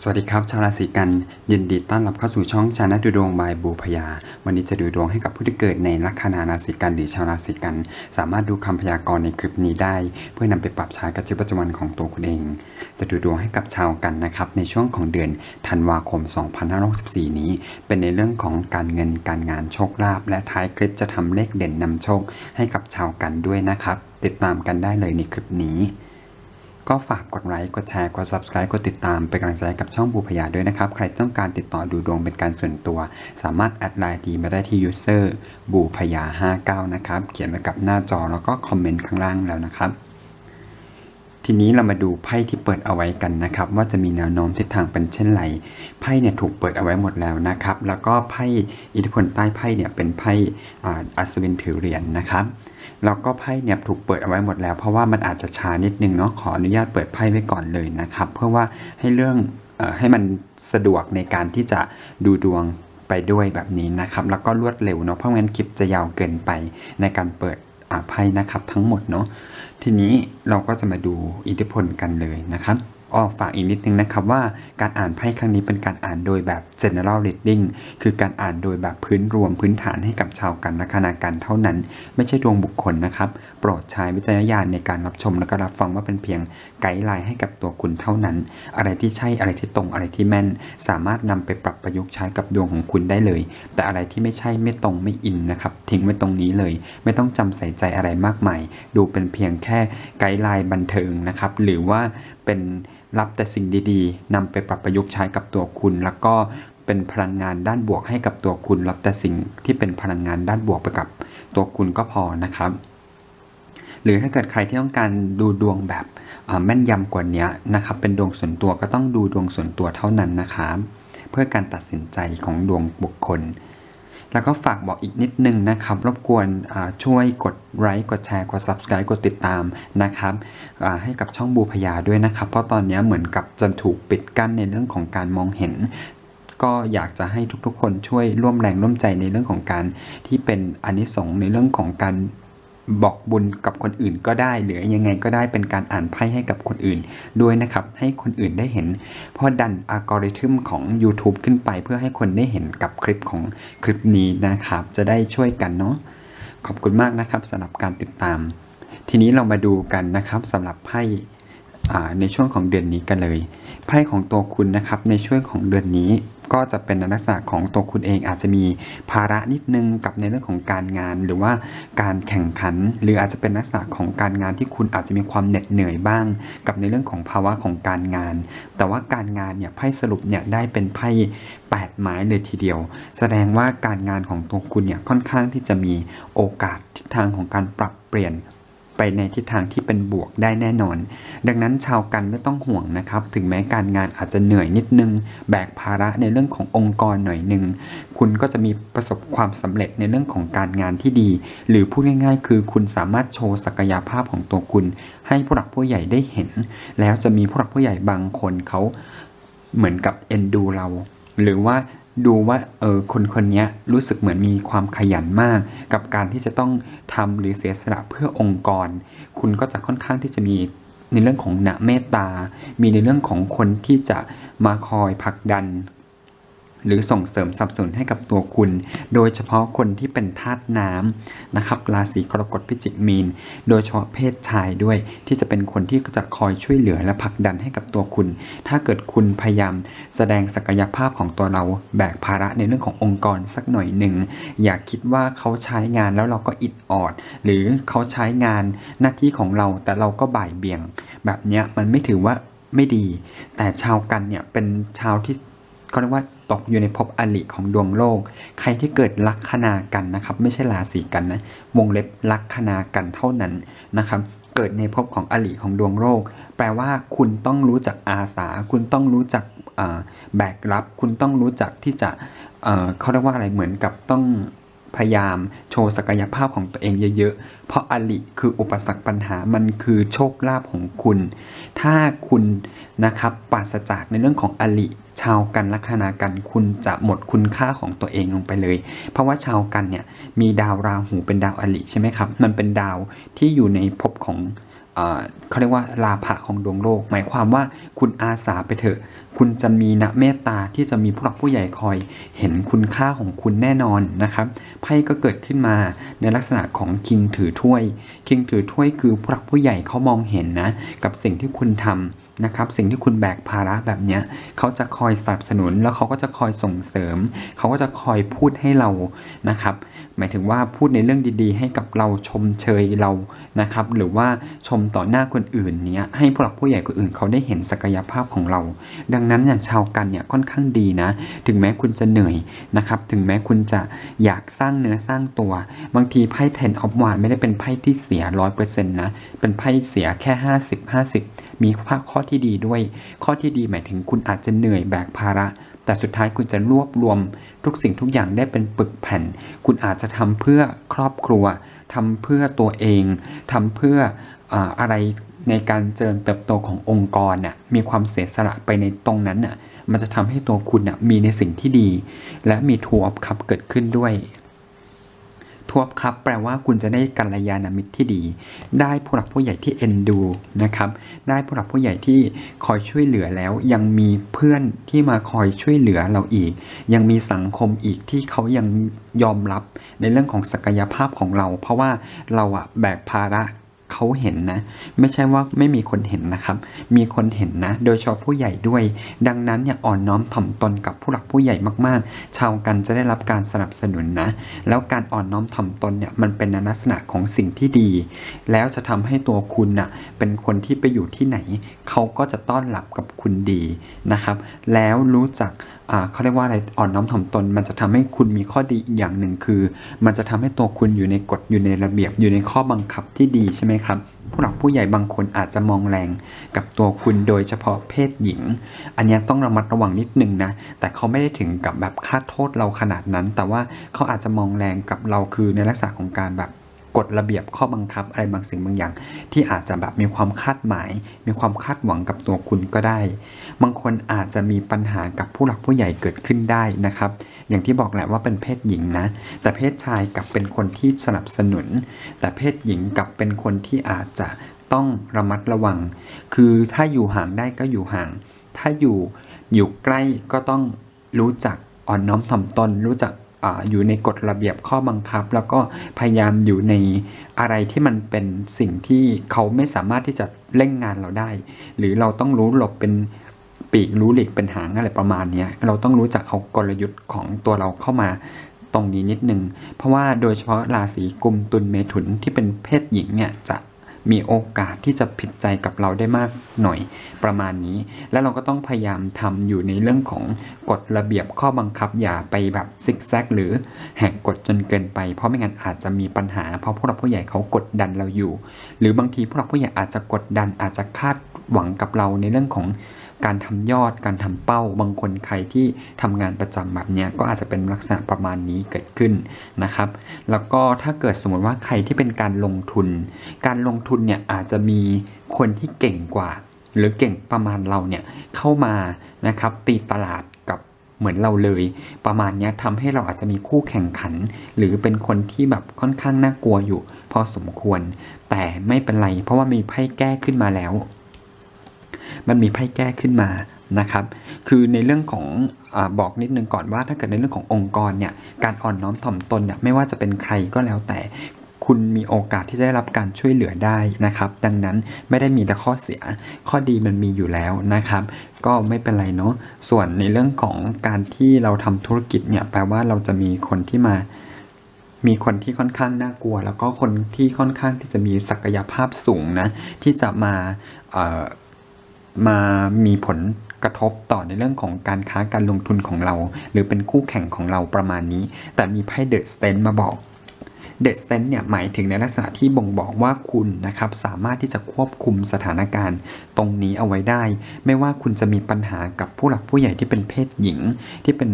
สวัสดีครับ ชาวราศีกัน ยินดีต้อนรับเข้าสู่ช่องชาแนลดูดวงบายบูพยา วันนี้จะดูดวงให้กับผู้ที่เกิดในลัคนาราศีกันหรือชาวราศีกัน สามารถดูคำพยากรณ์ในคลิปนี้ได้ เพื่อนำไปปรับใช้กับชีวิตประจำวันของตัวคุณเอง จะดูดวงให้กับชาวกันนะครับในช่วงของเดือนธันวาคม 2564 นี้ เป็นในเรื่องของการเงินการงานโชคลาภและท้ายคลิปจะทำเลขเด่นนำโชคให้กับชาวกันด้วยนะครับ ติดตามกันได้เลยในคลิปนี้ ก็ฝากกดไลค์ กดแชร์ กด subscribe กดติดตาม เป็นกำลังใจกับช่องบูพยาด้วยนะครับ ใครต้องการติดต่อดูดวงเป็นการส่วนตัว สามารถแอดไลน์ดีมาได้ที่ user บูพยา59 นะครับ เขียนไว้กับหน้าจอแล้วก็คอมเมนต์ข้างล่างแล้วนะครับ ทีนี้เรามาดูไพ่ที่เปิดเอาไว้กันนะครับ ว่าจะมีแนวโน้มทิศทางเป็นเช่นไร ไพ่เนี่ยถูกเปิดเอาไว้หมดแล้วนะครับ แล้วก็ไพ่อิทธิพลใต้ไพ่เนี่ยเป็นไพ่อัศวินถือเหรียญนะครับ แล้วก็ไพ่เนี่ยถูกเปิดเอาไว้หมดแล้ว เพราะว่ามันอาจจะช้านิดนึงเนาะขออนุญาตเปิดไพ่ไว้ก่อนเลยนะครับ เพื่อว่าให้เรื่องออให้มันสะดวกในการที่จะดูดวงไปด้วยแบบนี้นะครับ แล้วก็รวดเร็วเนาะเพราะงั้นคลิปจะยาวเกินไปในการเปิดไพ่นะครับทั้งหมดเนาะทีนี้เราก็จะมาดูอิทธิพลกันเลยนะครับ อ้อฝากอีกนิดนึงนะครับว่าการอ่านไพ่ครั้งนี้เป็นการอ่านโดยแบบ general reading คือการอ่านโดยแบบพื้นรวมพื้นฐานให้กับชาวกันและคณาการเท่านั้น ไม่ใช่ดวงบุคคลนะครับ โปรดใช้วิจารณญาณในการรับชมและก็รับฟังว่าเป็นเพียงไกด์ไลน์ให้กับตัวคุณเท่านั้น อะไรที่ใช่อะไรที่ตรงอะไรที่แม่น สามารถนำไปปรับประยุกต์ใช้กับดวงของคุณได้เลย แต่อะไรที่ไม่ใช่ไม่ตรงไม่อินนะครับทิ้งไว้ตรงนี้เลย ไม่ต้องจำใส่ใจอะไรมากมายดูเป็นเพียงแค่ไกด์ไลน์บันเทิงนะครับหรือว่าเป็น รับแต่สิ่งดีๆนำไปปรับประยุกต์ใช้กับตัวคุณ แล้วก็เป็นพลังงานด้านบวกให้กับตัวคุณ รับแต่สิ่งที่เป็นพลังงานด้านบวกไปกับตัวคุณก็พอนะครับ หรือถ้าเกิดใครที่ต้องการดูดวงแบบแม่นยำกว่านี้นะครับ เป็นดวงส่วนตัวก็ต้องดูดวงส่วนตัวเท่านั้นนะครับ เพื่อการตัดสินใจของดวงบุคคล แล้วก็ฝากบอกอีกนิดนึงนะครับ รบกวนช่วยกดไลค์กดแชร์กด subscribe กดติดตามนะครับให้กับช่องบูพยาด้วยนะครับ เพราะตอนนี้เหมือนกับจะถูกปิดกั้นในเรื่องของการมองเห็น ก็อยากจะให้ทุกๆ คนช่วยร่วมแรงร่วมใจในเรื่องของการที่เป็นอนนิสงส์ในเรื่องของการ บอกบุญกับคนอื่นก็ได้หรือยังไงก็ได้เป็นการอ่านไพ่ให้กับคนอื่นด้วยนะครับ ให้คนอื่นได้เห็น เพราะดันอัลกอริทึมของ YouTube ขึ้นไปเพื่อให้คนได้เห็นกับคลิปของคลิปนี้นะครับ จะได้ช่วยกันเนาะขอบคุณมากนะครับสำหรับการติดตาม ทีนี้เรามาดูกันนะครับสำหรับไพ่ในช่วงของเดือนนี้กันเลย ไพ่ของตัวคุณนะครับในช่วงของเดือนนี้ ก็จะเป็นลักษณะของตัวคุณเองอาจจะมีภาระนิดนึงกับในเรื่องของการงาน หรือว่าการแข่งขัน หรืออาจจะเป็นลักษณะของการงานที่คุณอาจจะมีความเหน็ดเหนื่อยบ้าง กับในเรื่องของภาวะของการงาน แต่ว่าการงานเนี่ยไพ่สรุปเนี่ยได้เป็นไพ่แปดไม้เลยทีเดียว แสดงว่าการงานของตัวคุณเนี่ยค่อนข้างที่จะมีโอกาสทิศทางของการปรับเปลี่ยน ไปในทิศทางที่เป็นบวกได้แน่นอน ดังนั้นชาวกันไม่ต้องห่วงนะครับ ถึงแม้การงานอาจจะเหนื่อยนิดนึง แบกภาระในเรื่องขององค์กรหน่อยหนึ่ง คุณก็จะมีประสบความสำเร็จในเรื่องของการงานที่ดี หรือพูดง่าย ๆ คือคุณสามารถโชว์ศักยภาพของตัวคุณ ให้ผู้หลักผู้ใหญ่ได้เห็น แล้วจะมีผู้หลักผู้ใหญ่บางคนเขาเหมือนกับเอ็นดูเรา หรือว่า ดูว่าเออคนคนนี้รู้สึกเหมือนมีความขยันมาก กับการที่จะต้องทำหรือเสียสละเพื่อองค์กร คุณก็จะค่อนข้างที่จะมีในเรื่องของหนะเมตตา มีในเรื่องของคนที่จะมาคอยผลักดัน หรือส่งเสริมสับสนุนให้กับตัวคุณ โดยเฉพาะคนที่เป็นธาตุน้ำนะครับราศีกรกฎพิจิกมีน โดยเฉพาะเพศชายด้วย ที่จะเป็นคนที่จะคอยช่วยเหลือและผลักดันให้กับตัวคุณ ถ้าเกิดคุณพยายามแสดงศักยภาพของตัวเราแบกภาระในเรื่องขององค์กรสักหน่อยหนึ่งอย่าคิดว่าเขาใช้งานแล้วเราก็อิดออด หรือเขาใช้งานหน้าที่ของเราแต่เราก็บ่ายเบี่ยง แบบเนี้ยมันไม่ถือว่าไม่ดี แต่ชาวกันเนี่ยเป็นชาวที่ เขาเรียกว่าตกอยู่ในภพอลิของดวงโลก ใครที่เกิดลัคนากันนะครับ ไม่ใช่ราศีกันนะ วงเล็บลัคนากันเท่านั้นนะครับ เกิดในภพของอลิของดวงโลก แปลว่าคุณต้องรู้จักอาสา คุณต้องรู้จักแบกรับ คุณต้องรู้จักที่จะเเขาเรียกว่าอะไร เหมือนกับต้องพยายามโชว์ศักยภาพของตัวเองเยอะๆ เพราะอลิคืออุปสรรคปัญหา มันคือโชคลาภของคุณ ถ้าคุณนะครับปราศจากในเรื่องของอลิ ชาวกันลัคนากันคุณจะหมดคุณค่าของตัวเองลงไปเลย เพราะว่าชาวกันเนี่ยมีดาวราหูเป็นดาวอลิใช่ไหมครับ มันเป็นดาวที่อยู่ในภพของเอเขาเรียกว่าลาภะของดวงโลก หมายความว่าคุณอาสาไปเถอะ คุณจะมีนะเมตตาที่จะมีผู้หลักผู้ใหญ่คอย เห็นคุณค่าของคุณแน่นอนนะครับไพ่ก็เกิดขึ้นมาในลักษณะของคิงถือถ้วย คิงถือถ้วยคือผู้หลักผู้ใหญ่เขามองเห็นนะ กับสิ่งที่คุณทำ นะครับสิ่งที่คุณแบกภาระแบบเนี้ยเขาจะคอยสนับสนุน แล้วเขาก็จะคอยส่งเสริม เขาก็จะคอยพูดให้เรานะครับ หมายถึงว่าพูดในเรื่องดีๆ ให้กับเราชมเชยเรานะครับ หรือว่าชมต่อหน้าคนอื่นเนี้ยให้ผู้หลักผู้ใหญ่คนอื่นเขาได้เห็นศักยภาพของเรา ดังนั้นอย่างชาวกันเนี่ยค่อนข้างดีนะ ถึงแม้คุณจะเหนื่อยนะครับ ถึงแม้คุณจะอยากสร้างเนื้อสร้างตัว บางทีไพ่ Ten of Wands ไม่ได้เป็นไพ่ที่เสียร้อยเปอร์เซ็นต์นะเป็นไพ่เสียแค่50 50มีภาสิบ คข้อที่ดีด้วย ข้อที่ดีหมายถึงคุณอาจจะเหนื่อยแบกภาระ แต่สุดท้ายคุณจะรวบรวม ทุกสิ่งทุกอย่างได้เป็นปึกแผ่น คุณอาจจะทำเพื่อครอบครัวทำเพื่อตัวเองทำเพื่อออะไรในการเจริญเติบโตขององค์กรน่ะมีความเสียสละไปในตรงนั้นน่ะมันจะทำให้ตัวคุณน่ะมีในสิ่งที่ดี และมีทัวร์คัพเกิดขึ้นด้วย ทวบครับ แปลว่าคุณจะได้กัลยาณมิตรที่ดี ได้ผู้หลักผู้ใหญ่ที่เอ็นดูนะครับ ได้ผู้หลักผู้ใหญ่ที่คอยช่วยเหลือแล้ว ยังมีเพื่อนที่มาคอยช่วยเหลือเราอีก ยังมีสังคมอีกที่เขายังยอมรับในเรื่องของศักยภาพของเรา เพราะว่าเราอะแบกภาระ เขาเห็นนะ ไม่ใช่ว่าไม่มีคนเห็นนะครับ มีคนเห็นนะ โดยเฉพาะผู้ใหญ่ด้วย ดังนั้นเนี่ยอ่อนน้อมถ่อมตนกับผู้หลักผู้ใหญ่มากๆ ชาวกันจะได้รับการสนับสนุนนะ แล้วการอ่อนน้อมถ่อมตนเนี่ยมันเป็นลักษณะของสิ่งที่ดี แล้วจะทำให้ตัวคุณน่ะเป็นคนที่ไปอยู่ที่ไหน เขาก็จะต้อนรับกับคุณดีนะครับ แล้วรู้จัก เขาเรียกว่าอะไรอ่อนน้อมถ่อมตน มันจะทำให้คุณมีข้อดีอีกอย่างหนึ่งคือ มันจะทำให้ตัวคุณอยู่ในกฎอยู่ในระเบียบอยู่ในข้อบังคับที่ดีใช่ไหมครับผู้หลักผู้ใหญ่บางคนอาจจะมองแรงกับตัวคุณโดยเฉพาะเพศหญิง อันนี้ต้องระมัดระวังนิดนึงนะ แต่เขาไม่ได้ถึงกับแบบคาดโทษเราขนาดนั้น แต่ว่าเขาอาจจะมองแรงกับเราคือในลักษณะของการแบบกฎระเบียบข้อบังคับอะไรบางสิ่งบางอย่าง ที่อาจจะแบบมีความคาดหมาย มีความคาดหวังกับตัวคุณก็ได้ บางคนอาจจะมีปัญหากับผู้หลักผู้ใหญ่เกิดขึ้นได้นะครับ อย่างที่บอกแหละว่าเป็นเพศหญิงนะ แต่เพศชายกับเป็นคนที่สนับสนุน แต่เพศหญิงกับเป็นคนที่อาจจะต้องระมัดระวัง คือถ้าอยู่ห่างได้ก็อยู่ห่าง ถ้าอยู่อยู่ใกล้ก็ต้องรู้จักอ่อนน้อมถ่อมตนรู้จักออยู่ในกฎระเบียบข้อบังคับ แล้วก็พยายามอยู่ในอะไรที่มันเป็นสิ่งที่เขาไม่สามารถที่จะเล่งงานเราได้ หรือเราต้องรู้หลบเป็น ปีกรู้หลีกเป็นหางอะไรประมาณนี้เราต้องรู้จักเอากลยุทธ์ของตัวเราเข้ามาตรงนี้นิดนึง เพราะว่าโดยเฉพาะราศีกุมตุลเมถุนที่เป็นเพศหญิงเนี่ยจะมีโอกาสที่จะผิดใจกับเราได้มากหน่อยประมาณนี้ แล้วเราก็ต้องพยายามทำอยู่ในเรื่องของกฎระเบียบข้อบังคับอย่าไปแบบซิกแซกหรือแหกกฎจนเกินไป เพราะไม่งั้นอาจจะมีปัญหา เพราะผู้หลักผู้ใหญ่เขากดดันเราอยู่ หรือบางทีผู้หลักผู้ใหญ่อาจจะกดดันอาจจะคาดหวังกับเราในเรื่องของ การทำยอดการทำเป้า บางคนใครที่ทำงานประจำแบบเนี้ยก็อาจจะเป็นลักษณะประมาณนี้เกิดขึ้นนะครับ แล้วก็ถ้าเกิดสมมติว่าใครที่เป็นการลงทุน การลงทุนเนี่ยอาจจะมีคนที่เก่งกว่า หรือเก่งประมาณเราเนี่ยเข้ามานะครับตีตลาดกับเหมือนเราเลย ประมาณนี้ทำให้เราอาจจะมีคู่แข่งขัน หรือเป็นคนที่แบบค่อนข้างน่ากลัวอยู่ พอสมควร แต่ไม่เป็นไร เพราะว่ามีไพ่แก้ขึ้นมาแล้ว มันมีไพ่แก้ขึ้นมานะครับ คือในเรื่องของอบอกนิดนึงก่อนว่าถ้าเกิดในเรื่องขององค์กรเนี่ย การอ่อนน้อมถ่อมตนเนี่ยไม่ว่าจะเป็นใครก็แล้วแต่คุณมีโอกาสที่จะได้รับการช่วยเหลือได้นะครับ ดังนั้นไม่ได้มีแต่ข้อเสีย ข้อดีมันมีอยู่แล้วนะครับ ก็ไม่เป็นไรเนาะ ส่วนในเรื่องของการที่เราทำธุรกิจเนี่ยแปลว่าเราจะมีคนที่มา มีคนที่ค่อนข้างน่ากลัว แล้วก็คนที่ค่อนข้างที่จะมีศักยภาพสูงนะที่จะมา มามีผลกระทบต่อในเรื่องของการค้าการลงทุนของเรา หรือเป็นคู่แข่งของเราประมาณนี้ แต่มีไพ่เดอะสเตนมาบอกเดอะสเตนเนี่ยหมายถึงในลักษณะที่บ่งบอกว่าคุณนะครับสามารถที่จะควบคุมสถานการณ์ ตรงนี้เอาไว้ได้ ไม่ว่าคุณจะมีปัญหากับผู้หลักผู้ใหญ่ที่เป็นเพศหญิงที่เป็น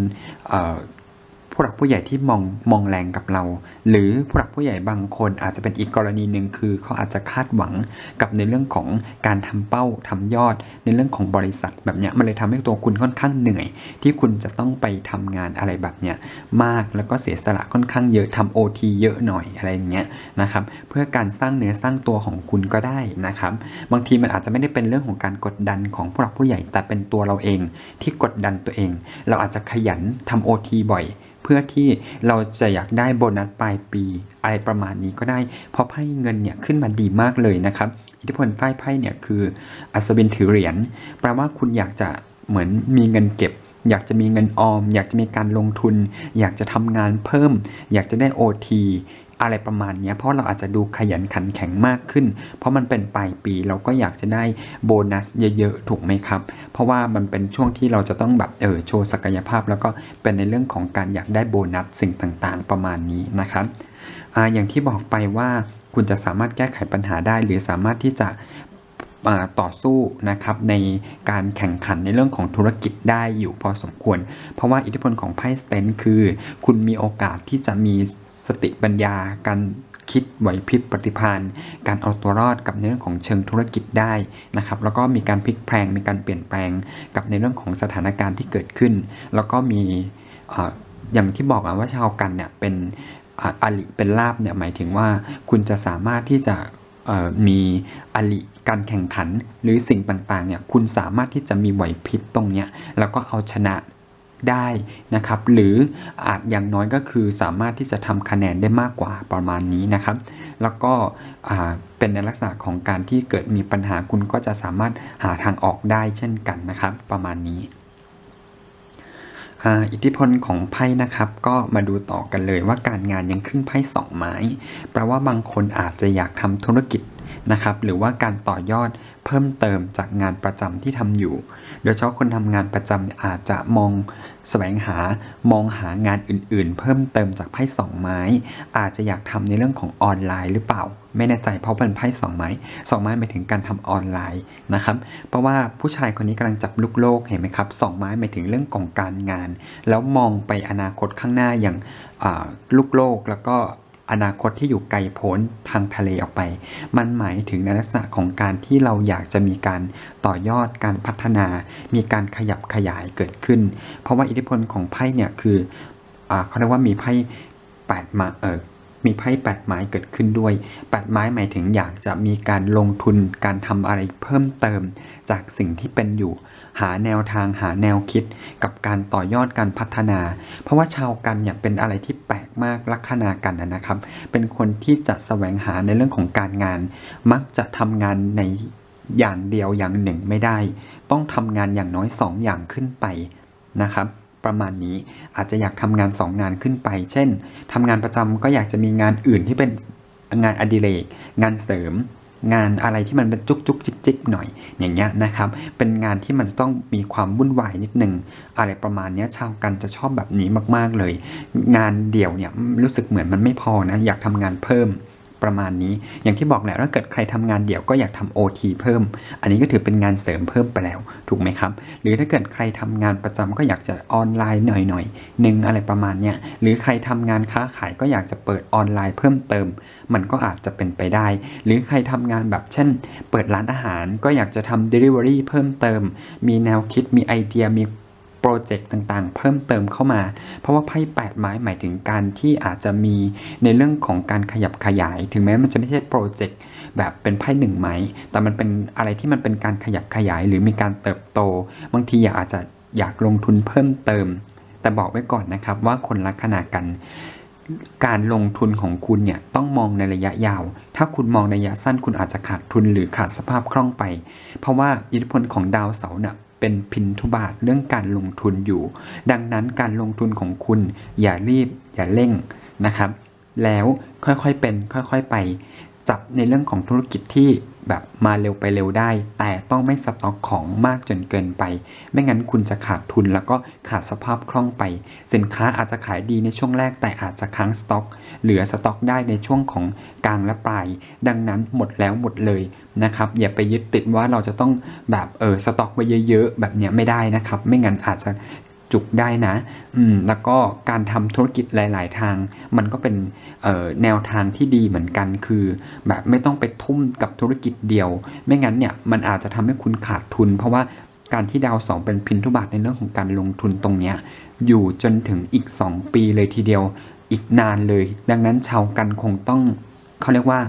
ผู้หลักผู้ใหญ่ที่มองมองแรงกับเรา หรือผู้หลักผู้ใหญ่บางคนอาจจะเป็นอีกกรณีหนึ่งคือเขาอาจจะคาดหวังกับในเรื่องของการทำเป้าทำยอด ในเรื่องของบริษัทแบบเนี้ยมันเลยทำให้ตัวคุณค่อนข้างเหนื่อย ที่คุณจะต้องไปทำงานอะไรแบบเนี้ยมากแล้วก็เสียสละค่อนข้างเยอะทำโอทีเยอะหน่อยอะไรอย่างเงี้ยนะครับเพื่อการสร้างเนื้อสร้างตัวของคุณก็ได้นะครับบางทีมันอาจจะไม่ได้เป็นเรื่องของการกดดันของผู้หลักผู้ใหญ่แต่เป็นตัวเราเองที่กดดันตัวเอง เราอาจจะขยันทำโอทีบ่อย พื่อที่เราจะอยากได้โบนัสปลายปี อะไรประมาณนี้ก็ได้ เพราะไพ่เงินเนี่ยขึ้นมาดีมากเลยนะครับ อิทธิพลใต้ไพ่เนี่ยคืออัศวินถือเหรียญแปลว่าคุณอยากจะเหมือนมีเงินเก็บ อยากจะมีเงินออม อยากจะมีการลงทุน อยากจะทำงานเพิ่ม อยากจะได้ OT อะไรประมาณนี้เพราะเราอาจจะดูขยันขันแข็งมากขึ้น เพราะมันเป็นปลายปีเราก็อยากจะได้โบนัสเยอะๆถูกไหมครับ เพราะว่ามันเป็นช่วงที่เราจะต้องแบบเออโชว์ศักยภาพ แล้วก็เป็นในเรื่องของการอยากได้โบนัสสิ่งต่างๆ ประมาณนี้นะครับออย่างที่บอกไปว่าคุณจะสามารถแก้ไขปัญหาได้ หรือสามารถที่จะต่อสู้นะครับในการแข่งขันในเรื่องของธุรกิจได้อยู่พอสมควร เพราะว่าอิทธิพลของไพ่สเตนคือ คุณมีโอกาสที่จะมี สติปัญญา การคิดไหวพริบปฏิภาณการเอาตัวรอดกับในเรื่องของเชิงธุรกิจได้นะครับ แล้วก็มีการพลิกแพลงมีการเปลี่ยนแปลงกับในเรื่องของสถานการณ์ที่เกิดขึ้น แล้วก็มีอย่างที่บอกว่าชาวกันเนี่ยเป็นอลิเป็นลาบเนี่ยหมายถึงว่าคุณจะสามารถที่จะมีอลิการแข่งขันหรือสิ่งต่างๆเนี่ยคุณสามารถที่จะมีไหวพริบตรงเนี้ยแล้วก็เอาชนะ ได้นะครับหรืออาจอย่างน้อยก็คือสามารถที่จะทำคะแนนได้มากกว่าประมาณนี้นะครับ แล้วก็เป็นในลักษณะของการที่เกิดมีปัญหาคุณก็จะสามารถหาทางออกได้เช่นกันนะครับ ประมาณนี้อิทธิพลของไพ่นะครับ ก็มาดูต่อกันเลยว่าการงานยังขึ้นไพ่สองไม้แปลว่าบางคนอาจจะอยากทำธุรกิจนะครับ หรือว่าการต่อยอด เพิ่มเติมจากงานประจำที่ทำอยู่ โดยเฉพาะคนทำงานประจำอาจจะมองแสวงหามองหางานอื่นๆ เพิ่มเติมจากไพ่สองไม้ อาจจะอยากทำในเรื่องของออนไลน์หรือเปล่า ไม่แน่ใจเพราะเป็นไพ่สองไม้สองไม้หมายถึงการทำออนไลน์นะครับ เพราะว่าผู้ชายคนนี้กำลังจับลูกโลกเห็นไหมครับสองไม้หมายถึงเรื่องของการงาน แล้วมองไปอนาคตข้างหน้าอย่างลูกโลกแล้วก็ อนาคตที่อยู่ไกลโพ้นทางทะเลออกไป มันหมายถึงในลักษณะของการที่เราอยากจะมีการต่อยอดการพัฒนา มีการขยับขยายเกิดขึ้น เพราะว่าอิทธิพลของไพ่เนี่ยคืออเขาเรียกว่ามีไพ่แปดมาเออ มีไพ่แปดไม้เกิดขึ้นด้วยแปดไม้หมายถึงอยากจะมีการลงทุนการทำอะไรเพิ่มเติม จากสิ่งที่เป็นอยู่ หาแนวทางหาแนวคิด กับการต่อยอดการพัฒนา เพราะว่าชาวกันเนี่ยเป็นอะไรที่แปลกมากลัคนากันนะนะครับ เป็นคนที่จะแสวงหาในเรื่องของการงาน มักจะทำงานในอย่างเดียวอย่างหนึ่งไม่ได้ ต้องทำงานอย่างน้อยสองอย่างขึ้นไปนะครับ ประมาณนี้ อาจจะอยากทำงาน 2 งานขึ้นไป เช่นทำงานประจำก็อยากจะมีงานอื่นที่เป็นงานอดิเรกงานเสริม งานอะไรที่มันเป็นจุกจุกจิกจิกหน่อย อย่างเงี้ยนะครับ เป็นงานที่มันจะต้องมีความวุ่นวายนิดนึง อะไรประมาณเนี้ยชาวกันจะชอบแบบนี้มากๆเลย งานเดี่ยวเนี่ยรู้สึกเหมือนมันไม่พอนะ อยากทำงานเพิ่ม ประมาณนี้ อย่างที่บอกแหละถ้าเกิดใครทำงานเดี่ยวก็อยากทำ OT เพิ่ม อันนี้ก็ถือเป็นงานเสริมเพิ่มไปแล้ว ถูกไหมครับ หรือถ้าเกิดใครทำงานประจำก็อยากจะออนไลน์หน่อยๆหนึ่งอะไรประมาณเนี้ยหรือใครทำงานค้าขายก็อยากจะเปิดออนไลน์เพิ่มเติม มันก็อาจจะเป็นไปได้ หรือใครทำงานแบบเช่น เปิดร้านอาหารก็อยากจะทำ Delivery เพิ่มเติม มีแนวคิดมีไอเดียมี โปรเจกต์ต่างๆ เพิ่มเติมเข้ามา เพราะว่าไพ่แปดไม้หมายถึงการที่อาจจะมีในเรื่องของการขยับขยาย ถึงแม้มันจะไม่ใช่โปรเจกต์แบบเป็นไพ่หนึ่งไม้ แต่มันเป็นอะไรที่มันเป็นการขยับขยาย หรือมีการเติบโต บางทีอยากอาจจะอยากลงทุนเพิ่มเติม แต่บอกไว้ก่อนนะครับว่าคนลัคนากันการลงทุนของคุณเนี่ยต้องมองในระยะยาว ถ้าคุณมองในระยะสั้นคุณอาจจะขาดทุนหรือขาดสภาพคล่องไป เพราะว่าอิทธิพลของดาวเสาร์เนี่ย เป็นพินทุบาทเรื่องการลงทุนอยู่ ดังนั้นการลงทุนของคุณอย่ารีบอย่าเร่งนะครับ แล้วค่อยๆเป็นค่อยๆไป จับในเรื่องของธุรกิจที่แบบมาเร็วไปเร็วได้ แต่ต้องไม่สต็อกของมากจนเกินไป ไม่งั้นคุณจะขาดทุนแล้วก็ขาดสภาพคล่องไป สินค้าอาจจะขายดีในช่วงแรกแต่อาจจะค้างสต็อก เหลือสต็อกได้ในช่วงของกลางและปลาย ดังนั้นหมดแล้วหมดเลย นะครับอย่าไปยึดติดว่าเราจะต้องแบบเออสต็อกไว้เยอะๆ แบบเนี้ยไม่ได้นะครับ ไม่งั้นอาจจะจุกได้นะอืมแล้วก็การทำธุรกิจหลาย ๆ ทาง มันก็เป็นเอ่อแนวทางที่ดีเหมือนกัน คือแบบไม่ต้องไปทุ่มกับธุรกิจเดียว ไม่งั้นเนี่ยมันอาจจะทำให้คุณขาดทุน เพราะว่าการที่ดาวสองเป็นพินทุบาทในเรื่องของการลงทุนตรงเนี้ยอยู่จนถึงอีก 2 ปีเลยทีเดียวอีกนานเลย ดังนั้นชาวกันคงต้องเขาเรียกว่า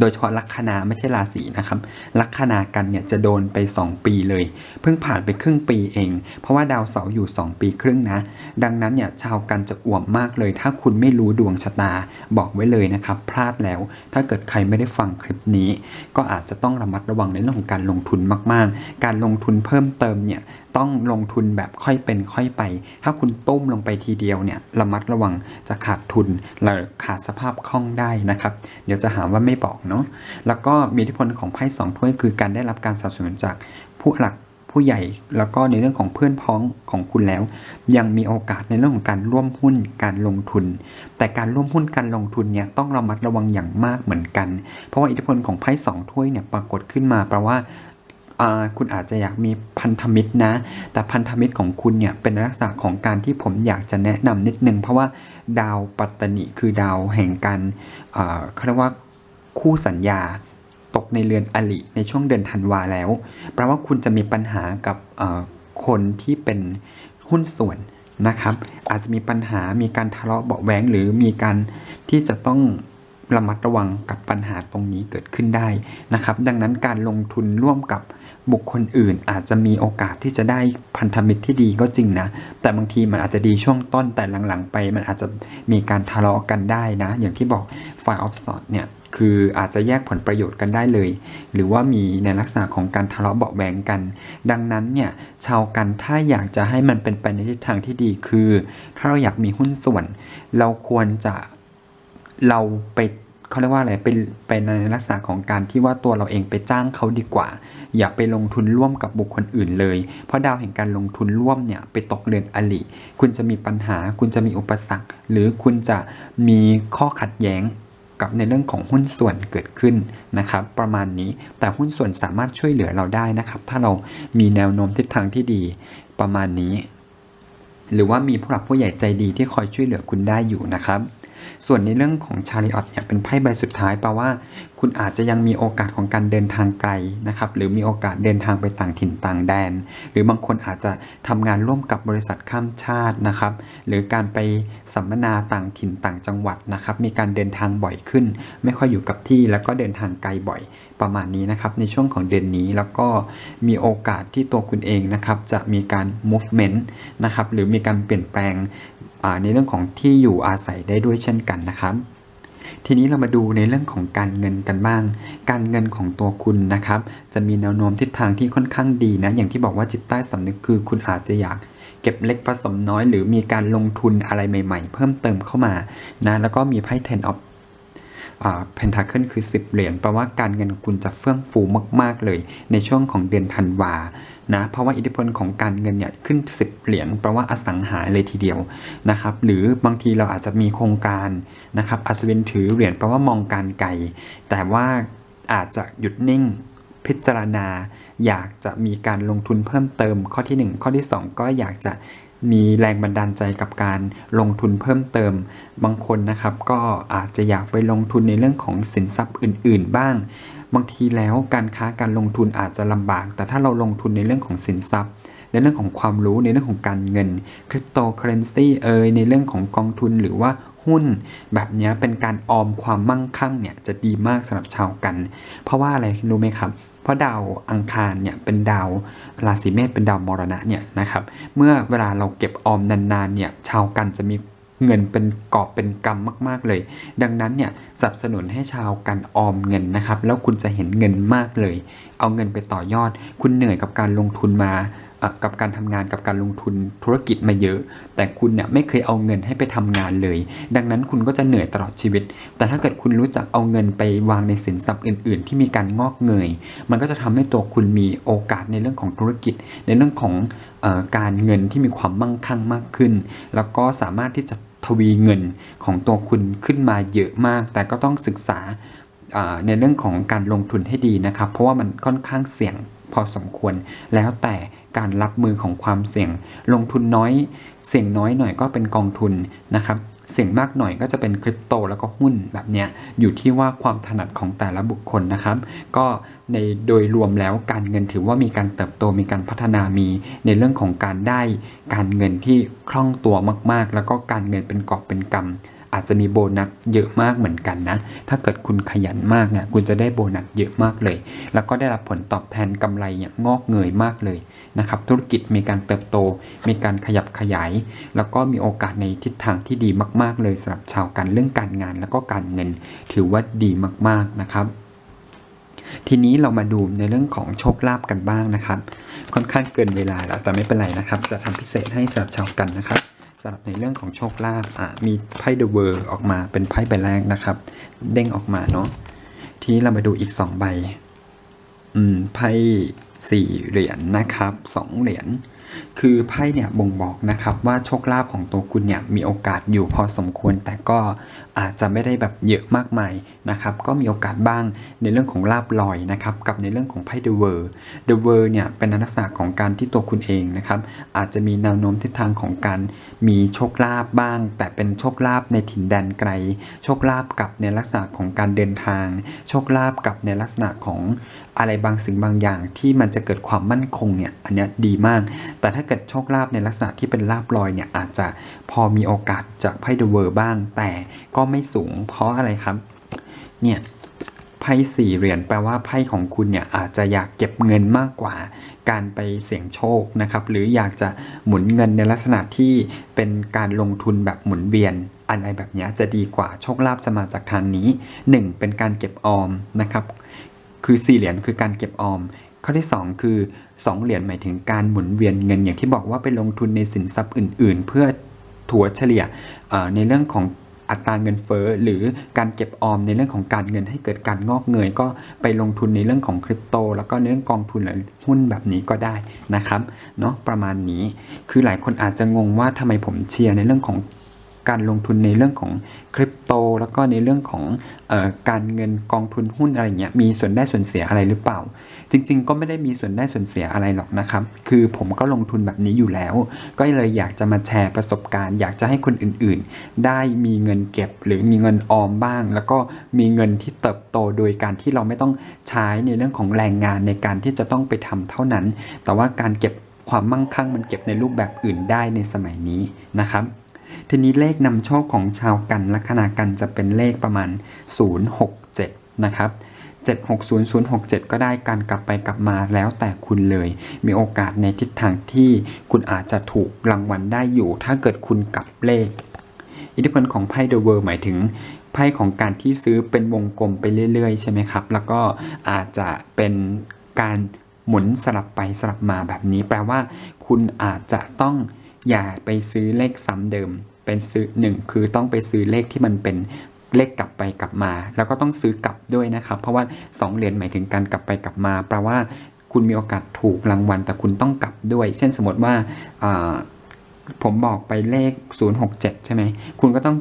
โดยเฉพาะลัคนาไม่ใช่ราศีนะครับลัคนากันเนี่ยจะโดนไป 2 ปีเลย เพิ่งผ่านไปครึ่งปีเอง เพราะว่าดาวเสาร์อยู่ 2 ปีครึ่งนะ ดังนั้นเนี่ยชาวกันจะอ่วมมากเลย ถ้าคุณไม่รู้ดวงชะตาบอกไว้เลยนะครับ พลาดแล้ว ถ้าเกิดใครไม่ได้ฟังคลิปนี้ ก็อาจจะต้องระมัดระวังในเรื่องของการลงทุนมาก ๆ การลงทุนเพิ่มเติมเนี่ยต้องลงทุนแบบค่อยเป็นค่อยไป ถ้าคุณตุ้มลงไปทีเดียวเนี่ยระมัดระวังจะขาดทุนหรือขาดสภาพคล่องได้นะครับ เดี๋ยวจะหาว่าไม่บอกเนาะแล้วก็มีอิทธิพลของไพ่สองถ้วยคือการได้รับการสนับสนุนจากผู้หลักผู้ใหญ่แล้วก็ในเรื่องของเพื่อนพ้องของคุณแล้ว ยังมีโอกาสในเรื่องของการร่วมหุ้นการลงทุน แต่การร่วมหุ้นการลงทุนเนี่ยต้องระมัดระวังอย่างมากเหมือนกัน เพราะว่าอิทธิพลของไพ่สองถ้วยเนี่ยปรากฏขึ้นมาแปลว่าอ่า คุณอาจจะอยากมีพันธมิตรนะ แต่พันธมิตรของคุณเนี่ยเป็นลักษณะของการที่ผมอยากจะแนะนำนิดนึง เพราะว่าดาวปัตตนิคือดาวแห่งการเขาเรียกว่าคู่สัญญาตกในเรือนอลิในช่วงเดือนธันวาแล้วแปลว่าคุณจะมีปัญหากับคนที่เป็นหุ้นส่วนนะครับ อาจจะมีปัญหามีการทะเลาะเบาะแว้งหรือมีการที่จะต้องระมัดระวังกับปัญหาตรงนี้เกิดขึ้นได้นะครับ ดังนั้นการลงทุนร่วมกับ บุคคลอื่นอาจจะมีโอกาสที่จะได้พันธมิตรที่ดีก็จริงนะ แต่บางทีมันอาจจะดีช่วงต้นแต่หลังๆ ไป มันอาจจะมีการทะเลาะกันได้นะ อย่างที่บอก Fire of Swords เนี่ยคืออาจจะแยกผลประโยชน์กันได้เลย หรือว่ามีในลักษณะของการทะเลาะเบาะแวงกัน ดังนั้นเนี่ยชาวกันถ้าอยากจะให้มันเป็นไปในทิศทางที่ดีคือ ถ้าเราอยากมีหุ้นส่วน เราควรจะเราไปเขาเรียกว่าอะไรเป็นไปในลักษณะของการที่ว่าตัวเราเองไปจ้างเขาดีกว่า อย่าไปลงทุนร่วมกับบุคคลอื่นเลย เพราะดาวแห่งการลงทุนร่วมเนี่ยไปตกเรือนอลิคุณจะมีปัญหา คุณจะมีอุปสรรค หรือคุณจะมีข้อขัดแย้งกับในเรื่องของหุ้นส่วนเกิดขึ้นนะครับ ประมาณนี้แต่หุ้นส่วนสามารถช่วยเหลือเราได้นะครับ ถ้าเรามีแนวโน้มทิศทางที่ดีประมาณนี้ หรือว่ามีผู้หลักผู้ใหญ่ใจดีที่คอยช่วยเหลือคุณได้อยู่นะครับ ส่วนในเรื่องของชาริออตเนี่ยเป็นไพ่ใบสุดท้ายแปลว่า คุณอาจจะยังมีโอกาสของการเดินทางไกลนะครับหรือมีโอกาสเดินทางไปต่างถิ่นต่างแดน หรือบางคนอาจจะทำงานร่วมกับบริษัทข้ามชาตินะครับ หรือการไปสัมมนาต่างถิ่นต่างจังหวัดนะครับ มีการเดินทางบ่อยขึ้น ไม่ค่อยอยู่กับที่แล้วก็เดินทางไกลบ่อยประมาณนี้นะครับในช่วงของเดือนนี้แล้วก็มีโอกาสที่ตัวคุณเองนะครับจะมีการ movement นะครับหรือมีการเปลี่ยนแปลง ในเรื่องของที่อยู่อาศัยได้ด้วยเช่นกันนะครับ ทีนี้เรามาดูในเรื่องของการเงินกันบ้าง การเงินของตัวคุณนะครับ จะมีแนวโน้มทิศทางที่ค่อนข้างดีนะ อย่างที่บอกว่าจิตใต้สำนึกคือ คุณอาจจะอยากเก็บเล็กผสมน้อย หรือมีการลงทุนอะไรใหม่ ๆ เพิ่มเติมเข้ามานะแล้วก็มีไพ่ ten of เพนทาเคิลคือ 10 เหรียญแปลว่าการเงินของคุณจะเฟื่องฟูมาก ๆ เลย ในช่วงของเดือนธันวา นะเพราะว่าอิทธิพลของการเงินเนี่ยขึ้น 10 เหรียญแปลว่าอสังหาเลยทีเดียวนะครับหรือบางทีเราอาจจะมีโครงการนะครับอัศวินถือเหรียญแปลว่ามองการไกล แต่ว่าอาจจะหยุดนิ่งพิจารณา อยากจะมีการลงทุนเพิ่มเติมข้อที่ 1 ข้อที่ 2 ก็อยากจะมีแรงบันดาลใจกับการลงทุนเพิ่มเติม บางคนนะครับก็อาจจะอยากไปลงทุนในเรื่องของสินทรัพย์อื่น ๆ บ้าง บางทีแล้วการค้าการลงทุนอาจจะลำบาก แต่ถ้าเราลงทุนในเรื่องของสินทรัพย์ ในเรื่องของความรู้ในเรื่องของการเงินคริปโตเคอเรนซีเอยในเรื่องของกองทุนหรือว่าหุ้น แบบนี้เป็นการออมความมั่งคั่งเนี่ยจะดีมากสำหรับชาวกัน เพราะว่าอะไรรู้ไหมครับเพราะดาวอังคารเนี่ยเป็นดาวราศีเมษเป็นดาวมรณะเนี่ยนะครับเมื่อเวลาเราเก็บออมนานๆเนี่ยชาวกันจะมี เงินเป็นกอบเป็นกำมาก ๆ เลย ดังนั้นเนี่ยสนับสนุนให้ชาวกันออมเงินนะครับ แล้วคุณจะเห็นเงินมากเลย เอาเงินไปต่อยอด คุณเหนื่อยกับการลงทุนมากับการทำงานกับการลงทุนธุรกิจมาเยอะ แต่คุณเนี่ยไม่เคยเอาเงินให้ไปทำงานเลย ดังนั้นคุณก็จะเหนื่อยตลอดชีวิต แต่ถ้าเกิดคุณรู้จักเอาเงินไปวางในสินทรัพย์อื่น ๆ ที่มีการงอกเงย มันก็จะทำให้ตัวคุณมีโอกาสในเรื่องของธุรกิจ ในเรื่องของอการเงินที่มีความมั่งคั่งมากขึ้น แล้วก็สามารถที่จะ ทวีเงินของตัวคุณขึ้นมาเยอะมาก แต่ก็ต้องศึกษาในเรื่องของการลงทุนให้ดีนะครับ เพราะว่ามันค่อนข้างเสี่ยงพอสมควร แล้วแต่การรับมือของความเสี่ยง ลงทุนน้อย เสี่ยงน้อยหน่อยก็เป็นกองทุนนะครับ เสี่ยงมากหน่อยก็จะเป็นคริปโตแล้วก็หุ้นแบบเนี้ยอยู่ที่ว่าความถนัดของแต่ละบุคคลนะครับ ก็ในโดยรวมแล้วการเงินถือว่ามีการเติบโตมีการพัฒนามีในเรื่องของการได้การเงินที่คล่องตัวมากๆ แล้วก็การเงินเป็นกอบเป็นกำ อาจจะมีโบนัสเยอะมากเหมือนกันนะ ถ้าเกิดคุณขยันมากเนี่ยคุณจะได้โบนัสเยอะมากเลย แล้วก็ได้รับผลตอบแทนกำไรอย่างงอกเงยมากเลยนะครับธุรกิจมีการเติบโต มีการขยับขยาย แล้วก็มีโอกาสในทิศทางที่ดีมาก ๆ เลยสำหรับชาวกันเรื่องการงานแล้วก็การเงิน ถือว่าดีมากๆนะครับทีนี้เรามาดูในเรื่องของโชคลาภกันบ้างนะครับ ค่อนข้างเกินเวลาแล้วแต่ไม่เป็นไรนะครับ จะทำพิเศษให้สำหรับชาวกันนะครับ สำหรับในเรื่องของโชคลาภอะมีไพ่เดอะเวอร์ออกมาเป็นไพ่ใบแรกนะครับ เด้งออกมาเนาะทีนี้เรามาดูอีก2ใบ อืมไพ่สี่เหรียญนะครับสองเหรียญ คือไพ่เนี่ยบ่งบอกนะครับว่าโชคลาภของตัวคุณเนี่ยมีโอกาสอยู่พอสมควร แต่ก็อาจจะไม่ได้แบบเยอะมากมายนะครับก็มีโอกาสบ้างในเรื่องของลาบลอยนะครับกับในเรื่องของไพ่เดอะเวอร์เดอะเวอร์เนี่ยเป็นลักษณะของการที่ตัวคุณเองนะครับอาจจะมีแนวโน้มทิศทางของการมีโชคลาภบ้าง แต่เป็นโชคลาภในถิ่นแดนไกล โชคลาภกับในลักษณะของการเดินทาง โชคลาภกับในลักษณะของ อะไรบางสิ่งบางอย่างที่มันจะเกิดความมั่นคงเนี่ยอันนี้ดีมาก แต่ถ้าเกิดโชคลาภในลักษณะที่เป็นลาบลอยเนี่ยอาจจะพอมีโอกาสจากไพ่เดอะเวอร์บ้าง แต่ก็ไม่สูง เพราะอะไรครับเนี่ยไพ่สี่เหรียญแปลว่าไพ่ของคุณเนี่ยอาจจะอยากเก็บเงินมากกว่า การไปเสี่ยงโชคนะครับ หรืออยากจะหมุนเงินในลักษณะที่เป็นการลงทุนแบบหมุนเวียนอะไรแบบนี้จะดีกว่าโชคลาภจะมาจากทางนี้ 1. เป็นการเก็บออมนะครับ คือสี่เหรียญคือการเก็บออม ข้อที่ 2 คือ 2 เหรียญหมายถึงการหมุนเวียนเงินอย่างที่บอกว่าไปลงทุนในสินทรัพย์อื่น ๆ เพื่อถัวเฉลี่ยในเรื่องของอัตราเงินเฟ้อหรือการเก็บออมในเรื่องของการเงินให้เกิดการงอกเงยก็ไปลงทุนในเรื่องของคริปโต แล้วก็ในเรื่องกองทุนหรือหุ้นแบบนี้ก็ได้นะครับเนาะประมาณนี้ คือหลายคนอาจจะงงว่าทำไมผมเชียร์ในเรื่องของ การลงทุนในเรื่องของคริปโต แล้วก็ในเรื่องของออการเงินกองทุนหุ้นอะไรเงี้ยมีส่วนได้ส่วนเสียอะไรหรือเปล่า จริง ๆ ก็ไม่ได้มีส่วนได้ส่วนเสียอะไรหรอกนะครับ คือผมก็ลงทุนแบบนี้อยู่แล้ว ก็เลยอยากจะมาแชร์ประสบการณ์ อยากจะให้คนอื่นๆ ได้มีเงินเก็บหรือมีเงินออมบ้าง แล้วก็มีเงินที่เติบโตโดยการที่เราไม่ต้องใช้ในเรื่องของแรงงานในการที่จะต้องไปทำเท่านั้น แต่ว่าการเก็บความมั่งคั่งมันเก็บในรูปแบบอื่นได้ในสมัยนี้นะครับ ทีนี้เลขนำโชคของชาวกันลัคนากันจะเป็นเลขประมาณ 067 นะครับ760 067 ก็ได้การกลับไปกลับมาแล้วแต่คุณเลย มีโอกาสในทิศทางที่คุณอาจจะถูกรางวัลได้อยู่ ถ้าเกิดคุณกลับเลข อิทธิพลของไพ่เดอะเวิร์หมายถึงไพ่ของการที่ซื้อเป็นวงกลมไปเรื่อยๆ ใช่ไหมครับ แล้วก็อาจจะเป็นการหมุนสลับไปสลับมาแบบนี้ แปลว่า คุณอาจจะต้อง อย่าไปซื้อเลขซ้ำเดิม เป็นซื้อหนึ่งคือต้องไปซื้อเลขที่มันเป็นเลขกลับไปกลับมา แล้วก็ต้องซื้อกลับด้วยนะครับ เพราะว่า 2 เหรียญหมายถึงการกลับไปกลับมาแปลว่าคุณมีโอกาสถูกรางวัลแต่คุณต้องกลับด้วย เช่นสมมติว่าอ่าผมบอกไปเลข 067 ใช่ไหม คุณก็ต้อง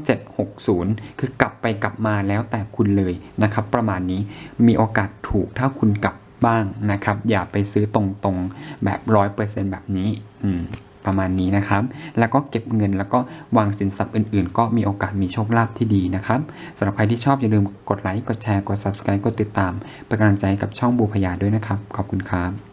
760 คือกลับไปกลับมาแล้วแต่คุณเลยนะครับ ประมาณนี้มีโอกาสถูกถ้าคุณกลับบ้างนะครับ อย่าไปซื้อตรงๆแบบ 100%แบบนี้ อืม ประมาณนี้นะครับ แล้วก็เก็บเงินแล้วก็วางสินทรัพย์อื่นๆ ก็มีโอกาสมีโชคลาภที่ดีนะครับสำหรับใครที่ชอบอย่าลืมกดไลค์กดแชร์กด Subscribe กดติดตามเป็นกำลังใจกับช่องบูพยาด้วยนะครับ ขอบคุณครับ